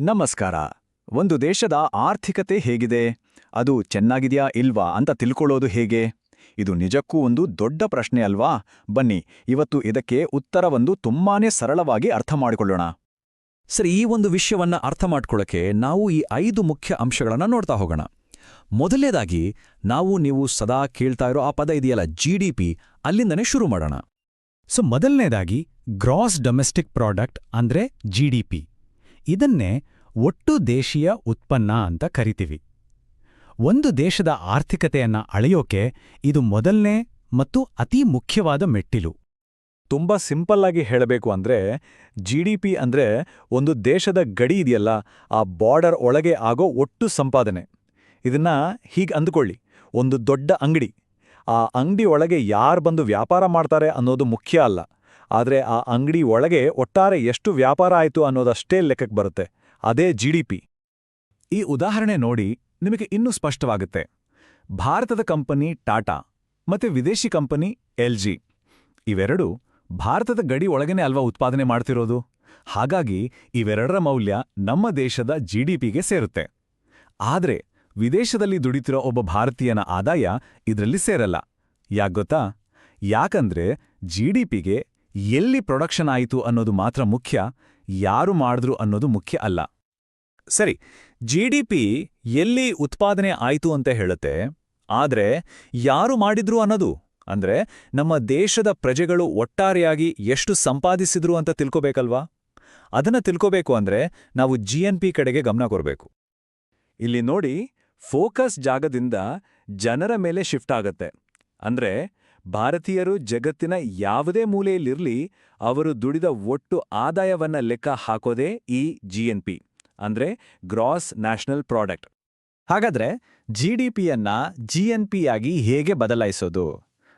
ನಮಸ್ಕಾರ. ಒಂದು ದೇಶದ ಆರ್ಥಿಕತೆ ಹೇಗಿದೆ? ಅದು ಚೆನ್ನಾಗಿದೆಯಾ ಇಲ್ವಾ ಅಂತ ತಿಳ್ಕೊಳ್ಳೋದು ಹೇಗೆ? ಇದು ನಿಜಕ್ಕೂ ಒಂದು ದೊಡ್ಡ ಪ್ರಶ್ನೆ ಅಲ್ವಾ? ಬನ್ನಿ, ಇವತ್ತು ಇದಕ್ಕೆ ಉತ್ತರವೊಂದು ತುಂಬಾನೇ ಸರಳವಾಗಿ ಅರ್ಥ ಮಾಡಿಕೊಳ್ಳೋಣ. ಸರಿ, ಈ ಒಂದು ವಿಷಯವನ್ನ ಅರ್ಥ ಮಾಡ್ಕೊಳ್ಳೋಕೆ ನಾವು ಈ ಐದು ಮುಖ್ಯ ಅಂಶಗಳನ್ನು ನೋಡ್ತಾ ಹೋಗೋಣ. ಮೊದಲನೇದಾಗಿ, ನಾವು ನೀವು ಸದಾ ಕೇಳ್ತಾ ಇರೋ ಆ ಪದ ಇದೆಯಲ್ಲ ಜಿ ಡಿ ಪಿ ಅಲ್ಲಿಂದನೇ ಶುರು ಮಾಡೋಣ. ಸೊ, ಮೊದಲನೇದಾಗಿ ಗ್ರಾಸ್ ಡೊಮೆಸ್ಟಿಕ್ ಪ್ರಾಡಕ್ಟ್ ಅಂದ್ರೆ ಜಿಡಿಪಿ ಇದನ್ನೇ ಒಟ್ಟು ದೇಶೀಯ ಉತ್ಪನ್ನ ಅಂತ ಕರಿತೀವಿ. ಒಂದು ದೇಶದ ಆರ್ಥಿಕತೆಯನ್ನ ಅಳೆಯೋಕೆ ಇದು ಮೊದಲನೇ ಮತ್ತು ಅತಿ ಮುಖ್ಯವಾದ ಮೆಟ್ಟಿಲು. ತುಂಬಾ ಸಿಂಪಲ್ ಆಗಿ ಹೇಳಬೇಕು ಅಂದ್ರೆ ಜಿಡಿಪಿ ಅಂದ್ರೆ ಒಂದು ದೇಶದ ಗಡಿ ಇದೆಯಲ್ಲ, ಆ ಬಾರ್ಡರ್ ಒಳಗೆ ಆಗೋ ಒಟ್ಟು ಸಂಪಾದನೆ. ಇದನ್ನ ಹೀಗೆ ಅಂದುಕೊಳ್ಳಿ, ಒಂದು ದೊಡ್ಡ ಅಂಗಡಿ. ಆ ಅಂಗಡಿ ಒಳಗೆ ಯಾರು ಬಂದು ವ್ಯಾಪಾರ ಮಾಡ್ತಾರೆ ಅನ್ನೋದು ಮುಖ್ಯ ಅಲ್ಲ. ಆದರೆ ಆ ಅಂಗಡಿ ಒಳಗೆ ಒಟ್ಟಾರೆ ಎಷ್ಟು ವ್ಯಾಪಾರ ಆಯಿತು ಅನ್ನೋದಷ್ಟೇ ಲೆಕ್ಕಕ್ಕೆ ಬರುತ್ತೆ. ಅದೇ ಜಿಡಿಪಿ ಈ ಉದಾಹರಣೆ ನೋಡಿ ನಿಮಗೆ ಇನ್ನೂ ಸ್ಪಷ್ಟವಾಗುತ್ತೆ. ಭಾರತದ ಕಂಪನಿ ಟಾಟಾ ಮತ್ತೆ ವಿದೇಶಿ ಕಂಪನಿ ಎಲ್ಜಿ ಇವೆರಡೂ ಭಾರತದ ಗಡಿ ಒಳಗನೆ ಅಲ್ವಾ ಉತ್ಪಾದನೆ ಮಾಡ್ತಿರೋದು? ಹಾಗಾಗಿ ಇವೆರಡರ ಮೌಲ್ಯ ನಮ್ಮ ದೇಶದ ಜಿಡಿಪಿಗೆ ಸೇರುತ್ತೆ. ಆದರೆ ವಿದೇಶದಲ್ಲಿ ದುಡಿತಿರೋ ಒಬ್ಬ ಭಾರತೀಯನ ಆದಾಯ ಇದರಲ್ಲಿ ಸೇರಲ್ಲ. ಯಾಗೊತ್ತಾ ಯಾಕಂದ್ರೆ ಜಿಡಿಪಿಗೆ ಎಲ್ಲಿ ಪ್ರೊಡಕ್ಷನ್ ಆಯಿತು ಅನ್ನೋದು ಮಾತ್ರ ಮುಖ್ಯ, ಯಾರು ಮಾಡಿದ್ರು ಅನ್ನೋದು ಮುಖ್ಯ ಅಲ್ಲ. ಸರಿ ಜಿಡಿಪಿ ಎಲ್ಲಿ ಉತ್ಪಾದನೆ ಆಯಿತು ಅಂತ ಹೇಳುತ್ತೆ, ಆದ್ರೆ ಯಾರು ಮಾಡಿದ್ರು ಅನ್ನೋದು? ಅಂದ್ರೆ ನಮ್ಮ ದೇಶದ ಪ್ರಜೆಗಳು ಒಟ್ಟಾರೆಯಾಗಿ ಎಷ್ಟು ಸಂಪಾದಿಸಿದ್ರು ಅಂತ ತಿಳ್ಕೋಬೇಕಲ್ವಾ? ಅದನ್ನ ತಿಳ್ಕೋಬೇಕು ಅಂದ್ರೆ ನಾವು ಜಿಎನ್ಪಿ ಕಡೆಗೆ ಗಮನ ಕೊಡಬೇಕು. ಇಲ್ಲಿ ನೋಡಿ ಫೋಕಸ್ ಜಾಗದಿಂದ ಜನರ ಮೇಲೆ ಶಿಫ್ಟ್ ಆಗತ್ತೆ. ಅಂದ್ರೆ ಭಾರತೀಯರು ಜಗತ್ತಿನ ಯಾವುದೇ ಮೂಲೆಯಲ್ಲಿರಲಿ ಅವರು ದುಡಿದ ಒಟ್ಟು ಆದಾಯವನ್ನ ಲೆಕ್ಕ ಹಾಕೋದೇ ಈ ಜಿಎನ್ಪಿ ಅಂದ್ರೆ ಗ್ರಾಸ್ ನ್ಯಾಷನಲ್ ಪ್ರಾಡಕ್ಟ್ ಹಾಗಾದ್ರೆ ಜಿಡಿಪಿಯನ್ನ ಜಿಎನ್ಪಿ ಆಗಿ ಹೇಗೆ ಬದಲಾಯಿಸೋದು?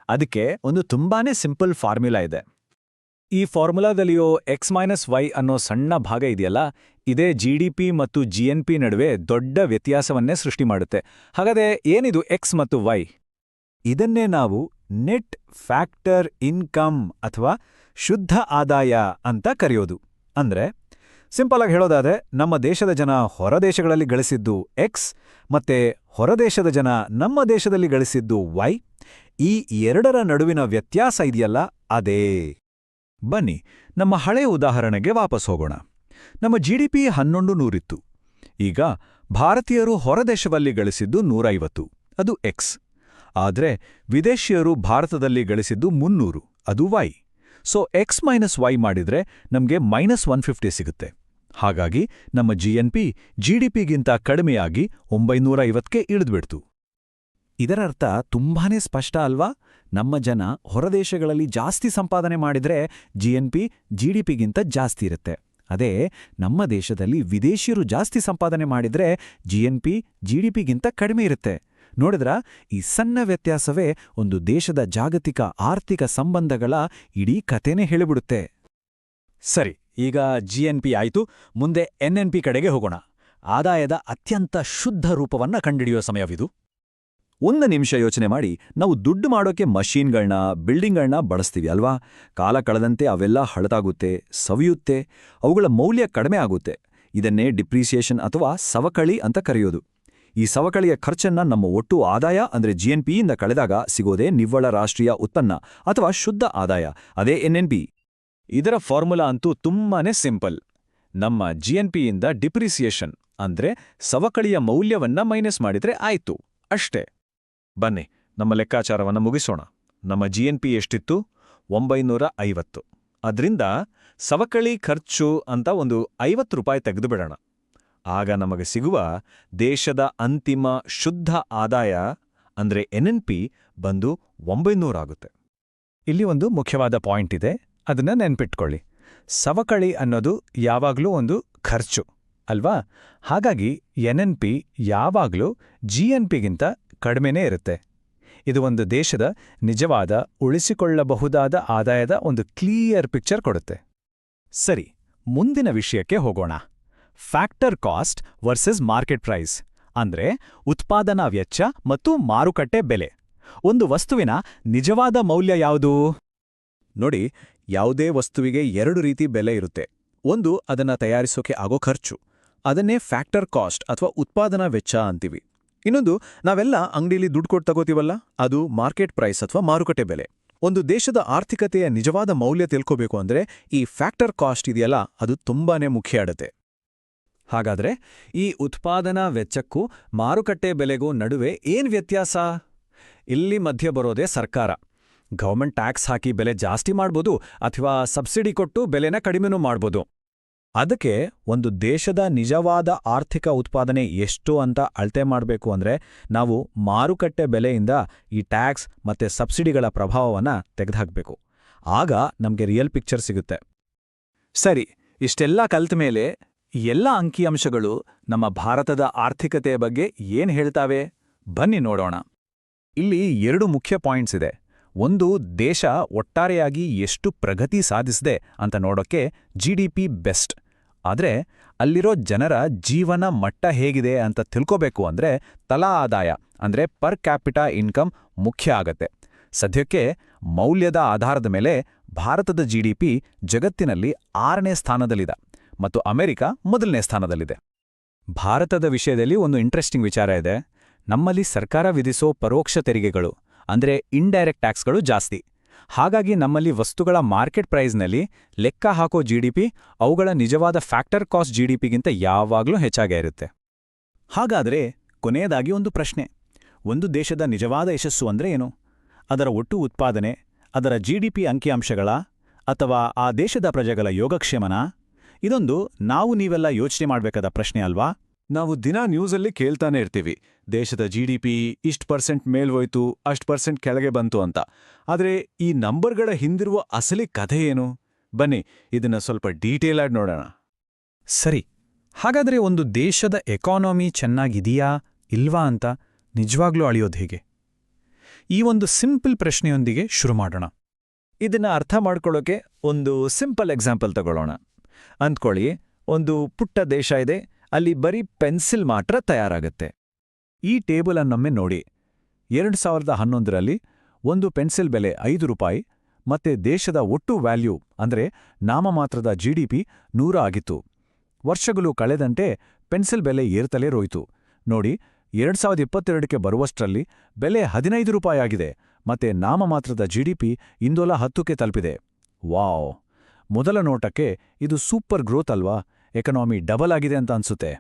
ಅದಕ್ಕೆ ಒಂದು ತುಂಬಾನೇ ಸಿಂಪಲ್ ಫಾರ್ಮ್ಯುಲಾ ಇದೆ. ಈ ಫಾರ್ಮುಲಾದಲ್ಲಿಯೋ ಎಕ್ಸ್ ಮೈನಸ್ ವೈ ಅನ್ನೋ ಸಣ್ಣ ಭಾಗ ಇದೆಯಲ್ಲ, ಇದೇ ಜಿಡಿಪಿ ಮತ್ತು ಜಿಎನ್ಪಿ ನಡುವೆ ದೊಡ್ಡ ವ್ಯತ್ಯಾಸವನ್ನೇ ಸೃಷ್ಟಿ ಮಾಡುತ್ತೆ. ಹಾಗಾದ್ರೆ ಏನಿದು ಎಕ್ಸ್ ಮತ್ತು ವೈ ಇದನ್ನೇ ನಾವು ನೆಟ್ ಫ್ಯಾಕ್ಟರ್ ಇನ್ಕಮ್ ಅಥವಾ ಶುದ್ಧ ಆದಾಯ ಅಂತ ಕರೆಯೋದು. ಅಂದ್ರೆ, ಸಿಂಪಲ್ ಆಗಿ ಹೇಳೋದಾದ್ರೆ, ನಮ್ಮ ದೇಶದ ಜನ ಹೊರದೇಶಗಳಲ್ಲಿ ಗಳಿಸಿದ್ದು ಎಕ್ಸ್ ಮತ್ತೆ ಹೊರದೇಶದ ಜನ ನಮ್ಮ ದೇಶದಲ್ಲಿ ಗಳಿಸಿದ್ದು ವೈ ಈ ಎರಡರ ನಡುವಿನ ವ್ಯತ್ಯಾಸ ಇದೆಯಲ್ಲ? ಅದೇ. ಬನ್ನಿ, ನಮ್ಮ ಹಳೆಯ ಉದಾಹರಣೆಗೆ ವಾಪಸ್ ಹೋಗೋಣ. ನಮ್ಮ ಜಿಡಿಪಿ ಹನ್ನೊಂದು ನೂರಿತ್ತು. ಈಗ ಭಾರತೀಯರು ಹೊರದೇಶದಲ್ಲಿ ಗಳಿಸಿದ್ದು ನೂರೈವತ್ತು. ಅದು ಎಕ್ಸ್ ಆದ್ರೆ ವಿದೇಶಿಯರು ಭಾರತದಲ್ಲಿ ಗಳಿಸಿದ್ದು ಮುನ್ನೂರು, ಅದು Y. So X minus Y ಮಾಡಿದ್ರೆ ನಮಗೆ ಮೈನಸ್ ಒನ್ ಫಿಫ್ಟಿ ಸಿಗುತ್ತೆ. ಹಾಗಾಗಿ ನಮ್ಮ G N P G D ಪಿಗಿಂತ ಕಡಿಮೆಯಾಗಿ ಒಂಬೈನೂರ ಐವತ್ತಕ್ಕೆ ಇಳಿದ್ಬಿಡ್ತು. ಇದರರ್ಥ ತುಂಬಾನೇ ಸ್ಪಷ್ಟ ಅಲ್ವಾ? ನಮ್ಮ ಜನ ಹೊರದೇಶಗಳಲ್ಲಿ ಜಾಸ್ತಿ ಸಂಪಾದನೆ ಮಾಡಿದ್ರೆ ಡಿ ಪಿಗಿಂತ ಜಾಸ್ತಿ ಇರುತ್ತೆ. ಅದೇ ನಮ್ಮ ದೇಶದಲ್ಲಿ ವಿದೇಶಿಯರು ಜಾಸ್ತಿ ಸಂಪಾದನೆ ಮಾಡಿದ್ರೆ ಡಿ ಪಿಗಿಂತ ಕಡಿಮೆ ಇರುತ್ತೆ. ನೋಡಿದ್ರ ಈ ಸಣ್ಣ ವ್ಯತ್ಯಾಸವೇ ಒಂದು ದೇಶದ ಜಾಗತಿಕ ಆರ್ಥಿಕ ಸಂಬಂಧಗಳ ಇಡೀ ಕಥೆನೇ ಹೇಳಿಬಿಡುತ್ತೆ. ಸರಿ, ಈಗ ಜಿಎನ್ಪಿ ಆಯ್ತು, ಮುಂದೆ ಎನ್ಎನ್ಪಿ ಕಡೆಗೆ ಹೋಗೋಣ. ಆದಾಯದ ಅತ್ಯಂತ ಶುದ್ಧ ರೂಪವನ್ನ ಕಂಡಿಡಿಯೋ ಸಮಯವಿದು. ಒಂದು ನಿಮಿಷ ಯೋಚನೆ ಮಾಡಿ, ನಾವು ದುಡ್ಡು ಮಾಡೋಕೆ ಮಷೀನ್ಗಳನ್ನ ಬಿಲ್ಡಿಂಗ್ಗಳನ್ನ ಬಳಸ್ತೀವಿ ಅಲ್ವಾ? ಕಾಲ ಕಳೆದಂತೆ ಅವೆಲ್ಲ ಹಳತಾಗುತ್ತೆ, ಸವಿಯುತ್ತೆ, ಅವುಗಳ ಮೌಲ್ಯ ಕಡಿಮೆ ಆಗುತ್ತೆ. ಇದನ್ನೇ ಡಿಪ್ರಿಸಿಯೇಷನ್ ಅಥವಾ ಸವಕಳಿ ಅಂತ ಕರೆಯೋದು. ಈ ಸವಕಳಿಯ ಖರ್ಚನ್ನ ನಮ್ಮ ಒಟ್ಟು ಆದಾಯ, ಅಂದ್ರೆ ಜಿಎನ್ಪಿಯಿಂದ ಕಳೆದಾಗ ಸಿಗೋದೇ ನಿವ್ವಳ ರಾಷ್ಟ್ರೀಯ ಉತ್ಪನ್ನ ಅಥವಾ ಶುದ್ಧ ಆದಾಯ. ಅದೇ ಎನ್ಎನ್ಪಿ ಇದರ ಫಾರ್ಮುಲಾ ಅಂತೂ ತುಂಬಾನೇ ಸಿಂಪಲ್. ನಮ್ಮ ಜಿಎನ್ಪಿಯಿಂದ ಡಿಪ್ರಿಸಿಯೇಷನ್, ಅಂದ್ರೆ ಸವಕಳಿಯ ಮೌಲ್ಯವನ್ನ ಮೈನಸ್ ಮಾಡಿದ್ರೆ ಆಯ್ತು. ಅಷ್ಟೇ. ಬನ್ನಿ, ನಮ್ಮ ಲೆಕ್ಕಾಚಾರವನ್ನ ಮುಗಿಸೋಣ. ನಮ್ಮ ಜಿಎನ್ಪಿ ಎಷ್ಟಿತ್ತು? ಒಂಬೈನೂರ ಐವತ್ತು ಅದ್ರಿಂದ ಸವಕಳಿ ಖರ್ಚು ಅಂತ ಒಂದು ಐವತ್ತು ರೂಪಾಯಿ ತೆಗೆದುಬಿಡೋಣ. ಆಗ ನಮಗೆ ಸಿಗುವ ದೇಶದ ಅಂತಿಮ ಶುದ್ಧ ಆದಾಯ ಅಂದ್ರೆ ಎನ್ಎನ್ಪಿ ಬಂದು ಒಂಬೈನೂರಾಗುತ್ತೆ ಇಲ್ಲಿ ಒಂದು ಮುಖ್ಯವಾದ ಪಾಯಿಂಟ್ ಇದೆ, ಅದನ್ನ ನೆನ್ಪಿಟ್ಕೊಳ್ಳಿ. ಸವಕಳಿ ಅನ್ನೋದು ಯಾವಾಗಲೂ ಒಂದು ಖರ್ಚು, ಅಲ್ವಾ? ಹಾಗಾಗಿ ಎನ್ಎನ್ಪಿ ಯಾವಾಗಲೂ ಜಿಎನ್ಪಿಗಿಂತ ಕಡಿಮೆನೇ ಇರುತ್ತೆ. ಇದು ಒಂದು ದೇಶದ ನಿಜವಾದ ಉಳಿಸಿಕೊಳ್ಳಬಹುದಾದ ಆದಾಯದ ಒಂದು ಕ್ಲಿಯರ್ ಪಿಕ್ಚರ್ ಕೊಡುತ್ತೆ. ಸರಿ, ಮುಂದಿನ ವಿಷಯಕ್ಕೆ ಹೋಗೋಣ. Factor cost versus market price. ಅಂದ್ರೆ ಉತ್ಪಾದನಾ ವೆಚ್ಚ ಮತ್ತು ಮಾರುಕಟ್ಟೆ ಬೆಲೆ. ಒಂದು ವಸ್ತುವಿನ ನಿಜವಾದ ಮೌಲ್ಯ ಯಾವುದು? ನೋಡಿ, ಯಾವುದೇ ವಸ್ತುವಿಗೆ ಎರಡು ರೀತಿ ಬೆಲೆ ಇರುತ್ತೆ. ಒಂದು, ಅದನ್ನ ತಯಾರಿಸೋಕೆ ಆಗೋ ಖರ್ಚು. ಅದನ್ನೇ ಫ್ಯಾಕ್ಟರ್ ಕಾಸ್ಟ್ ಅಥವಾ ಉತ್ಪಾದನಾ ವೆಚ್ಚ ಅಂತೀವಿ. ಇನ್ನೊಂದು, ನಾವೆಲ್ಲ ಅಂಗಡಿಲಿ ದುಡ್ಡು ಕೊಟ್ಟು ತಗೋತೀವಲ್ಲ, ಅದು ಮಾರ್ಕೆಟ್ ಪ್ರೈಸ್ ಅಥವಾ ಮಾರುಕಟ್ಟೆ ಬೆಲೆ. ಒಂದು ದೇಶದ ಆರ್ಥಿಕತೆಯ ನಿಜವಾದ ಮೌಲ್ಯ ತಿಳ್ಕೋಬೇಕು ಅಂದ್ರೆ ಈ ಫ್ಯಾಕ್ಟರ್ ಕಾಸ್ಟ್ ಇದೆಯಲ್ಲ, ಅದು ತುಂಬಾನೇ ಮುಖ್ಯ ಆಡುತ್ತೆ. ಹಾಗಾದ್ರೆ ಈ ಉತ್ಪಾದನಾ ವೆಚ್ಚಕ್ಕೂ ಮಾರುಕಟ್ಟೆ ಬೆಲೆಗೂ ನಡುವೆ ಏನ್ ವ್ಯತ್ಯಾಸ? ಇಲ್ಲಿ ಮಧ್ಯ ಬರೋದೇ ಸರ್ಕಾರ. ಗೌರ್ಮೆಂಟ್ ಟ್ಯಾಕ್ಸ್ ಹಾಕಿ ಬೆಲೆ ಜಾಸ್ತಿ ಮಾಡ್ಬೋದು ಅಥವಾ ಸಬ್ಸಿಡಿ ಕೊಟ್ಟು ಬೆಲೆನ ಕಡಿಮೆನೂ ಮಾಡ್ಬೋದು. ಅದಕ್ಕೆ ಒಂದು ದೇಶದ ನಿಜವಾದ ಆರ್ಥಿಕ ಉತ್ಪಾದನೆ ಎಷ್ಟು ಅಂತ ಅಳತೆ ಮಾಡಬೇಕು ಅಂದ್ರೆ ನಾವು ಮಾರುಕಟ್ಟೆ ಬೆಲೆಯಿಂದ ಈ ಟ್ಯಾಕ್ಸ್ ಮತ್ತೆ ಸಬ್ಸಿಡಿಗಳ ಪ್ರಭಾವವನ್ನ ತೆಗೆದುಹಾಕಬೇಕು. ಆಗ ನಮಗೆ ರಿಯಲ್ ಪಿಕ್ಚರ್ ಸಿಗುತ್ತೆ. ಸರಿ, ಇಷ್ಟೆಲ್ಲ ಕಲ್ತ ಮೇಲೆ ಎಲ್ಲ ಅಂಕಿಅಂಶಗಳು ನಮ್ಮ ಭಾರತದ ಆರ್ಥಿಕತೆಯ ಬಗ್ಗೆ ಏನ್ ಹೇಳ್ತಾವೆ? ಬನ್ನಿ ನೋಡೋಣ. ಇಲ್ಲಿ ಎರಡು ಮುಖ್ಯ ಪಾಯಿಂಟ್ಸ್ ಇದೆ. ಒಂದು, ದೇಶ ಒಟ್ಟಾರೆಯಾಗಿ ಎಷ್ಟು ಪ್ರಗತಿ ಸಾಧಿಸಿದೆ ಅಂತ ನೋಡೋಕ್ಕೆ ಜಿಡಿಪಿ ಬೆಸ್ಟ್. ಆದ್ರೆ, ಅಲ್ಲಿರೋ ಜನರ ಜೀವನ ಮಟ್ಟ ಹೇಗಿದೆ ಅಂತ ತಿಳ್ಕೋಬೇಕು ಅಂದ್ರೆ ತಲಾ ಆದಾಯ, ಅಂದ್ರೆ ಪರ್ ಕ್ಯಾಪಿಟಾ ಇನ್ಕಮ್ ಮುಖ್ಯ ಆಗತ್ತೆ. ಸದ್ಯಕ್ಕೆ ಮೌಲ್ಯದ ಆಧಾರದ ಮೇಲೆ ಭಾರತದ ಜಿಡಿಪಿ ಜಗತ್ತಿನಲ್ಲಿ ಆರನೇ ಸ್ಥಾನದಲ್ಲಿದೆ. ಮತ್ತು ಅಮೆರಿಕ ಮೊದಲನೇ ಸ್ಥಾನದಲ್ಲಿದೆ. ಭಾರತದ ವಿಷಯದಲ್ಲಿ ಒಂದು ಇಂಟ್ರೆಸ್ಟಿಂಗ್ ವಿಚಾರ ಇದೆ. ನಮ್ಮಲ್ಲಿ ಸರ್ಕಾರ ವಿಧಿಸೋ ಪರೋಕ್ಷ ತೆರಿಗೆಗಳು, ಅಂದ್ರೆ ಇಂಡೈರೆಕ್ಟ್ ಟ್ಯಾಕ್ಸ್ಗಳು ಜಾಸ್ತಿ. ಹಾಗಾಗಿ ನಮ್ಮಲ್ಲಿ ವಸ್ತುಗಳ ಮಾರ್ಕೆಟ್ ಪ್ರೈಸ್ನಲ್ಲಿ ಲೆಕ್ಕ ಹಾಕೋ ಜಿಡಿಪಿ ಅವುಗಳ ನಿಜವಾದ ಫ್ಯಾಕ್ಟರ್ ಕಾಸ್ಟ್ ಜಿಡಿಪಿಗಿಂತ ಯಾವಾಗಲೂ ಹೆಚ್ಚಾಗೇ ಇರುತ್ತೆ. ಹಾಗಾದರೆ ಕೊನೆಯದಾಗಿ ಒಂದು ಪ್ರಶ್ನೆ. ಒಂದು ದೇಶದ ನಿಜವಾದ ಯಶಸ್ಸು ಅಂದರೆ ಏನು? ಅದರ ಒಟ್ಟು ಉತ್ಪಾದನೆ, ಅದರ ಜಿಡಿಪಿ ಅಂಕಿಅಂಶಗಳ, ಅಥವಾ ಆ ದೇಶದ ಪ್ರಜೆಗಳ ಯೋಗಕ್ಷೇಮನ? ಇದೊಂದು ನಾವು ನೀವೆಲ್ಲ ಯೋಚನೆ ಮಾಡಬೇಕಾದ ಪ್ರಶ್ನೆ ಅಲ್ವಾ? ನಾವು ದಿನ ನ್ಯೂಸಲ್ಲಿ ಕೇಳ್ತಾನೆ ಇರ್ತೀವಿ. ದೇಶದ ಜಿ ಡಿ ಪಿ ಇಷ್ಟು ಪರ್ಸೆಂಟ್ ಮೇಲ್ವೋಯ್ತು ಅಷ್ಟು ಪರ್ಸೆಂಟ್ ಕೆಳಗೆ ಬಂತು ಅಂತ. ಆದರೆ ಈ ನಂಬರ್ಗಳ ಹಿಂದಿರುವ ಅಸಲಿ ಕಥೆ ಏನು? ಬನ್ನಿ ಇದನ್ನ ಸ್ವಲ್ಪ ಡೀಟೇಲ್ ಆಗಿ ನೋಡೋಣ. ಸರಿ ಹಾಗಾದ್ರೆ ಒಂದು ದೇಶದ ಎಕಾನಮಿ ಚೆನ್ನಾಗಿದೆಯಾ ಇಲ್ವಾ ಅಂತ ನಿಜವಾಗ್ಲೂ ಅಳಿಯೋದು ಹೇಗೆ? ಈ ಒಂದು ಸಿಂಪಲ್ ಪ್ರಶ್ನೆಯೊಂದಿಗೆ ಶುರು ಮಾಡೋಣ. ಇದನ್ನ ಅರ್ಥ ಮಾಡ್ಕೊಳ್ಳೋಕೆ ಒಂದು ಸಿಂಪಲ್ ಎಕ್ಸಾಂಪಲ್ ತಗೊಳ್ಳೋಣ. ಅಂದ್ಕೊಳ್ಳಿ, ಒಂದು ಪುಟ್ಟ ದೇಶ ಇದೆ, ಅಲ್ಲಿ ಬರೀ ಪೆನ್ಸಿಲ್ ಮಾತ್ರ ತಯಾರಾಗತ್ತೆ. ಈ ಟೇಬಲ್ ಅನ್ನೊಮ್ಮೆ ನೋಡಿ. ಎರಡು ಸಾವಿರದ ಹನ್ನೊಂದರಲ್ಲಿ ಒಂದು ಪೆನ್ಸಿಲ್ ಬೆಲೆ ಐದು ರೂಪಾಯಿ, ಮತ್ತೆ ದೇಶದ ಒಟ್ಟು ವ್ಯಾಲ್ಯೂ ಅಂದ್ರೆ ನಾಮಮಾತ್ರದ ಜಿಡಿಪಿ ನೂರ ಆಗಿತ್ತು. ವರ್ಷಗಳು ಕಳೆದಂತೆ ಪೆನ್ಸಿಲ್ ಬೆಲೆ ಏರ್ತಲೇ ರೋಯಿತು ನೋಡಿ, ಎರಡು ಸಾವಿರದ ಇಪ್ಪತ್ತೆರಡಕ್ಕೆ ಬರುವಷ್ಟರಲ್ಲಿ ಬೆಲೆ ಹದಿನೈದು ರೂಪಾಯಿ ಆಗಿದೆ, ಮತ್ತೆ ನಾಮಮಾತ್ರದ ಜಿಡಿಪಿ ಇಂದೋಲ ಹತ್ತಕ್ಕೆ ತಲುಪಿದೆ. ವಾವ್! ಮೊದಲ ನೋಟಕ್ಕೆ ಇದು ಸೂಪರ್ ಗ್ರೋತ್ ಅಲ್ವಾ? ಎಕನಾಮಿ ಡಬಲ್ ಆಗಿದೆ ಅಂತ ಅನ್ಸುತ್ತೆ.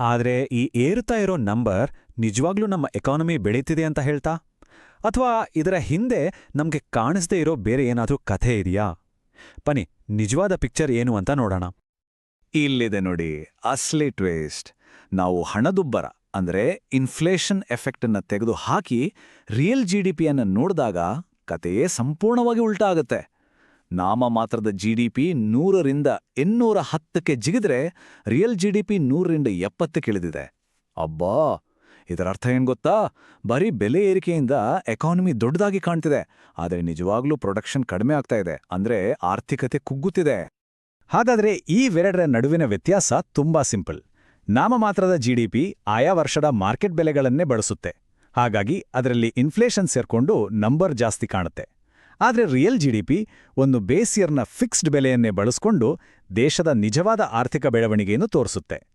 ಆದ್ರೆ ಈ ಏರುತ್ತಾ ಇರೋ ನಂಬರ್ ನಿಜವಾಗ್ಲೂ ನಮ್ಮ ಎಕಾನಮಿ ಬೆಳೀತಿದೆ ಅಂತ ಹೇಳ್ತಾ? ಅಥವಾ ಇದರ ಹಿಂದೆ ನಮ್ಗೆ ಕಾಣಿಸ್ದೇ ಇರೋ ಬೇರೆ ಏನಾದ್ರೂ ಕಥೆ ಇದೆಯಾ? ಬನ್ನಿ, ನಿಜವಾದ ಪಿಕ್ಚರ್ ಏನು ಅಂತ ನೋಡೋಣ. ಇಲ್ಲಿದೆ ನೋಡಿ, ಅಸ್ಲಿ ಟ್ವೇಸ್ಟ್. ನಾವು ಹಣದುಬ್ಬರ, ಅಂದ್ರೆ ಇನ್ಫ್ಲೇಷನ್ ಎಫೆಕ್ಟನ್ನ ತೆಗೆದು ಹಾಕಿ ರಿಯಲ್ ಪಿಯನ್ನು ನೋಡಿದಾಗ ಕಥೆಯೇ ಸಂಪೂರ್ಣವಾಗಿ ಉಲ್ಟಾ ಆಗುತ್ತೆ. ನಾಮಮಾತ್ರದ ಜಿಡಿಪಿ ನೂರರಿಂದ ಇನ್ನೂರ ಹತ್ತಕ್ಕೆ ಜಿಗಿದ್ರೆ ರಿಯಲ್ ಜಿಡಿಪಿ ನೂರರಿಂದ ಎಪ್ಪತ್ತಕ್ಕೆ ಇಳಿದಿದೆ. ಅಬ್ಬಾ! ಇದರ ಅರ್ಥ ಏನ್ ಗೊತ್ತಾ? ಬರೀ ಬೆಲೆ ಏರಿಕೆಯಿಂದ ಎಕಾನಮಿ ದೊಡ್ಡದಾಗಿ ಕಾಣ್ತಿದೆ. ಆದರೆ ನಿಜವಾಗ್ಲೂ ಪ್ರೊಡಕ್ಷನ್ ಕಡಿಮೆ ಆಗ್ತಾ ಇದೆ. ಅಂದ್ರೆ ಆರ್ಥಿಕತೆ ಕುಗ್ಗುತ್ತಿದೆ. ಹಾಗಾದ್ರೆ ಈ ವೆರಡರ ನಡುವಿನ ವ್ಯತ್ಯಾಸ ತುಂಬಾ ಸಿಂಪಲ್. ನಾಮಮಾತ್ರದ ಜಿಡಿಪಿ ಆಯಾ ವರ್ಷದ ಮಾರ್ಕೆಟ್ ಬೆಲೆಗಳನ್ನೇ ಬಳಸುತ್ತೆ. ಹಾಗಾಗಿ ಅದರಲ್ಲಿ ಇನ್ಫ್ಲೇಷನ್ ಸೇರ್ಕೊಂಡು ನಂಬರ್ ಜಾಸ್ತಿ ಕಾಣುತ್ತೆ. ಆದರೆ ರಿಯಲ್ ಜಿಡಿಪಿ ಒಂದು ಬೇಸ್ ಇಯರ್ನ ಫಿಕ್ಸ್ಡ್ ಬೆಲೆಯನ್ನೇ ಬಳಸ್ಕೊಂಡು ದೇಶದ ನಿಜವಾದ ಆರ್ಥಿಕ ಬೆಳವಣಿಗೆಯನ್ನು ತೋರಿಸುತ್ತೆ.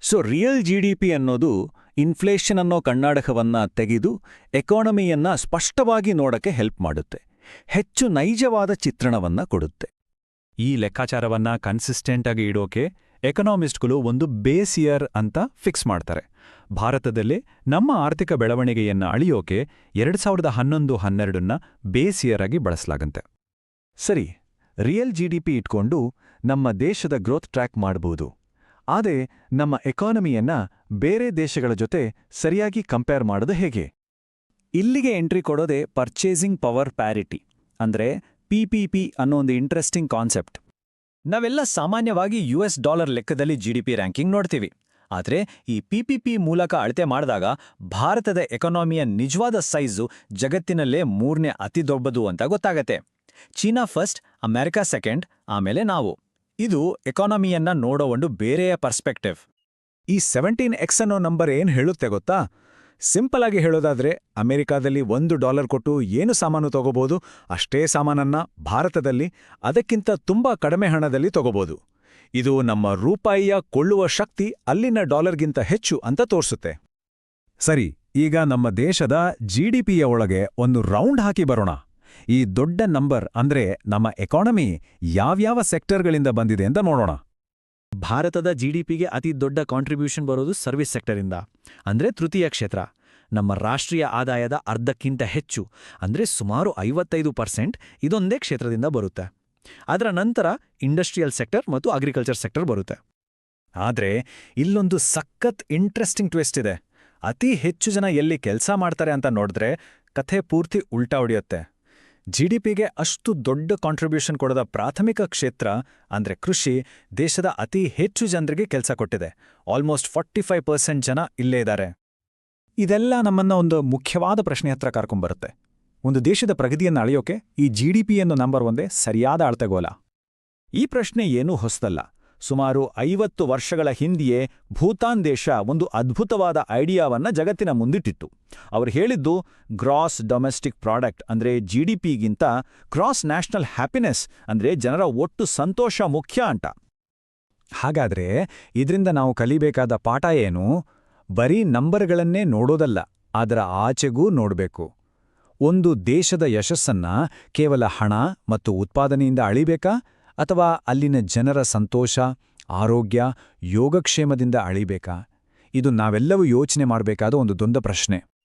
ಸೊ ರಿಯಲ್ ಜಿಡಿಪಿ ಅನ್ನೋದು ಇನ್ಫ್ಲೇಷನ್ ಅನ್ನೋ ಕಣ್ಣಾಡಕವನ್ನ ತೆಗೆದು ಎಕಾನಮಿಯನ್ನ ಸ್ಪಷ್ಟವಾಗಿ ನೋಡಕ್ಕೆ ಹೆಲ್ಪ್ ಮಾಡುತ್ತೆ. ಹೆಚ್ಚು ನೈಜವಾದ ಚಿತ್ರಣವನ್ನ ಕೊಡುತ್ತೆ. ಈ ಲೆಕ್ಕಾಚಾರವನ್ನ ಕನ್ಸಿಸ್ಟೆಂಟ್ ಆಗಿ ಇಡೋಕೆ ಎಕನಾಮಿಸ್ಟ್ಗಳು ಒಂದು ಬೇಸ್ ಇಯರ್ ಅಂತ ಫಿಕ್ಸ್ ಮಾಡ್ತಾರೆ. ಭಾರತದಲ್ಲಿ ನಮ್ಮ ಆರ್ಥಿಕ ಬೆಳವಣಿಗೆಯನ್ನ ಅಳಿಯೋಕೆ ಎರಡು ಸಾವಿರದ ಹನ್ನೊಂದು ಹನ್ನೆರಡನ್ನ ಬೇಸ್ ಇಯರ್ ಆಗಿ ಬಳಸಲಾಗಂತೆ. ಸರಿ, ರಿಯಲ್ ಜಿಡಿಪಿ ಇಟ್ಕೊಂಡು ನಮ್ಮ ದೇಶದ ಗ್ರೋತ್ ಟ್ರ್ಯಾಕ್ ಮಾಡಬಹುದು ಆದರೆ ನಮ್ಮ ಎಕಾನಮಿಯನ್ನ ಬೇರೆ ದೇಶಗಳ ಜೊತೆ ಸರಿಯಾಗಿ ಕಂಪೇರ್ ಮಾಡೋದು ಹೇಗೆ? ಇಲ್ಲಿಗೆ ಎಂಟ್ರಿ ಕೊಡೋದೇ ಪರ್ಚೇಸಿಂಗ್ ಪವರ್ ಪ್ಯಾರಿಟಿ, ಅಂದ್ರೆ ಪಿಪಿಪಿ ಅನ್ನೋ ಒಂದು ಇಂಟ್ರೆಸ್ಟಿಂಗ್ ಕಾನ್ಸೆಪ್ಟ್. ನಾವೆಲ್ಲ ಸಾಮಾನ್ಯವಾಗಿ ಯು ಎಸ್ ಡಾಲರ್ ಲೆಕ್ಕದಲ್ಲಿ ಜಿಡಿಪಿ ರ್ಯಾಂಕಿಂಗ್ ನೋಡ್ತೀವಿ. ಆದರೆ ಈ ಪಿಪಿಪಿ ಮೂಲಕ ಅಳತೆ ಮಾಡಿದಾಗ ಭಾರತದ ಎಕಾನಮಿಯ ನಿಜವಾದ ಸೈಜು ಜಗತ್ತಿನಲ್ಲೇ ಮೂರನೇ ಅತಿ ದೊಡ್ಡದು ಅಂತ ಗೊತ್ತಾಗತ್ತೆ. ಚೀನಾ ಫಸ್ಟ್ ಅಮೆರಿಕಾ ಸೆಕೆಂಡ್ ಆಮೇಲೆ ನಾವು. ಇದು ಎಕಾನಮಿಯನ್ನ ನೋಡೋ ಒಂದು ಬೇರೆಯ ಪರ್ಸ್ಪೆಕ್ಟಿವ್ ಈ ಸೆವೆಂಟೀನ್ ಎಕ್ಸ್ ಅನ್ನೋ ನಂಬರ್ ಏನು ಹೇಳುತ್ತೆ ಗೊತ್ತಾ? ಸಿಂಪಲ್ ಆಗಿ ಹೇಳೋದಾದ್ರೆ ಅಮೆರಿಕಾದಲ್ಲಿ ಒಂದು ಡಾಲರ್ ಕೊಟ್ಟು ಏನು ಸಾಮಾನು ತಗೋಬೋದು? ಅಷ್ಟೇ ಸಾಮಾನನ್ನ ಭಾರತದಲ್ಲಿ, ಅದಕ್ಕಿಂತ ತುಂಬಾ ಕಡಿಮೆ ಹಣದಲ್ಲಿ ತಗೋಬಹುದು ಇದು ನಮ್ಮ ರೂಪಾಯಿಯ ಕೊಳ್ಳುವ ಶಕ್ತಿ ಅಲ್ಲಿನ ಡಾಲರ್ಗಿಂತ ಹೆಚ್ಚು ಅಂತ ತೋರಿಸುತ್ತೆ. ಸರಿ, ಈಗ ನಮ್ಮ ದೇಶದ ಜಿಡಿಪಿಯ ಒಳಗೆ ಒಂದು ರೌಂಡ್ ಹಾಕಿ ಬರೋಣ. ಈ ದೊಡ್ಡ ನಂಬರ್ ಅಂದ್ರೆ ನಮ್ಮ ಎಕಾನಮಿ ಯಾವ್ಯಾವ ಸೆಕ್ಟರ್ಗಳಿಂದ ಬಂದಿದೆ ಅಂತ ನೋಡೋಣ. ಭಾರತದ ಜಿಡಿಪಿಗೆ ಅತಿ ದೊಡ್ಡ ಕಾಂಟ್ರಿಬ್ಯೂಷನ್ ಬರೋದು ಸರ್ವಿಸ್ ಸೆಕ್ಟರಿಂದ ಅಂದ್ರೆ ತೃತೀಯ ಕ್ಷೇತ್ರ. ನಮ್ಮ ರಾಷ್ಟ್ರೀಯ ಆದಾಯದ ಅರ್ಧಕ್ಕಿಂತ ಹೆಚ್ಚು, ಅಂದ್ರೆ ಸುಮಾರು ಐವತ್ತೈದು ಪರ್ಸೆಂಟ್ ಇದೊಂದೇ ಕ್ಷೇತ್ರದಿಂದ ಬರುತ್ತೆ. ಅದರ ನಂತರ ಇಂಡಸ್ಟ್ರಿಯಲ್ ಸೆಕ್ಟರ್ ಮತ್ತು ಅಗ್ರಿಕಲ್ಚರ್ ಸೆಕ್ಟರ್ ಬರುತ್ತೆ. ಆದರೆ ಇಲ್ಲೊಂದು ಸಖತ್ ಇಂಟ್ರೆಸ್ಟಿಂಗ್ ಟ್ವಿಸ್ಟ್ ಇದೆ. ಅತಿ ಹೆಚ್ಚು ಜನ ಎಲ್ಲಿ ಕೆಲಸ ಮಾಡ್ತಾರೆ ಅಂತ ನೋಡಿದ್ರೆ ಕಥೆ ಪೂರ್ತಿ ಉಲ್ಟಾ ಹೊಡೆಯುತ್ತೆ. ಪಿಗೆ ಅಷ್ಟು ದೊಡ್ಡ ಕಾಂಟ್ರಿಬ್ಯೂಷನ್ ಕೊಡದ ಪ್ರಾಥಮಿಕ ಕ್ಷೇತ್ರ ಅಂದ್ರೆ ಕೃಷಿ ದೇಶದ ಅತಿ ಹೆಚ್ಚು ಜನರಿಗೆ ಕೆಲಸ ಕೊಟ್ಟಿದೆ. ಆಲ್ಮೋಸ್ಟ್ ಫಾರ್ಟಿ ಫೈವ್ ಪರ್ಸೆಂಟ್ ಜನ ಇಲ್ಲೇ ಇದ್ದಾರೆ. ಇದೆಲ್ಲ ನಮ್ಮನ್ನ ಒಂದು ಮುಖ್ಯವಾದ ಪ್ರಶ್ನೆ ಹತ್ರ ಕರ್ಕೊಂಬರುತ್ತೆ. ಒಂದು ದೇಶದ ಪ್ರಗತಿಯನ್ನು ಅಳೆಯೋಕೆ ಈ ಜಿಡಿಪಿ ಪಿಯನ್ನು ನಂಬರ್ ಒಂದೇ ಸರಿಯಾದ ಅಳತೆಗೋಲ. ಈ ಪ್ರಶ್ನೆ ಏನೂ ಹೊಸದಲ್ಲ ಸುಮಾರು ಐವತ್ತು ವರ್ಷಗಳ ಹಿಂದೆಯೇ ಭೂತಾನ್ ದೇಶ ಒಂದು ಅದ್ಭುತವಾದ ಐಡಿಯಾವನ್ನ ಜಗತ್ತಿನ ಮುಂದಿಟ್ಟಿತ್ತು. ಅವರು ಹೇಳಿದ್ದು ಗ್ರಾಸ್ ಡೊಮೆಸ್ಟಿಕ್ ಪ್ರಾಡಕ್ಟ್ ಅಂದ್ರೆ ಪಿಗಿಂತ ಕ್ರಾಸ್ ನ್ಯಾಷನಲ್ ಹ್ಯಾಪಿನೆಸ್ ಅಂದ್ರೆ ಜನರ ಒಟ್ಟು ಸಂತೋಷ ಮುಖ್ಯ ಅಂಟ ಹಾಗಾದ್ರೆ ಇದರಿಂದ ನಾವು ಕಲಿಬೇಕಾದ ಪಾಠ ಏನು? ಬರೀ ನಂಬರ್ಗಳನ್ನೇ ನೋಡೋದಲ್ಲ, ಅದರ ಆಚೆಗೂ ನೋಡಬೇಕು. ಒಂದು ದೇಶದ ಯಶಸ್ಸನ್ನ ಕೇವಲ ಹಣ ಮತ್ತು ಉತ್ಪಾದನೆಯಿಂದ ಅಳಿಬೇಕಾ? ಅಥವಾ ಅಲ್ಲಿನ ಜನರ ಸಂತೋಷ, ಆರೋಗ್ಯ, ಯೋಗಕ್ಷೇಮದಿಂದ ಅಳಿಬೇಕಾ? ಇದು ನಾವೆಲ್ಲವೂ ಯೋಚನೆ ಮಾಡಬೇಕಾದ ಒಂದು ದೊಂದ ಪ್ರಶ್ನೆ.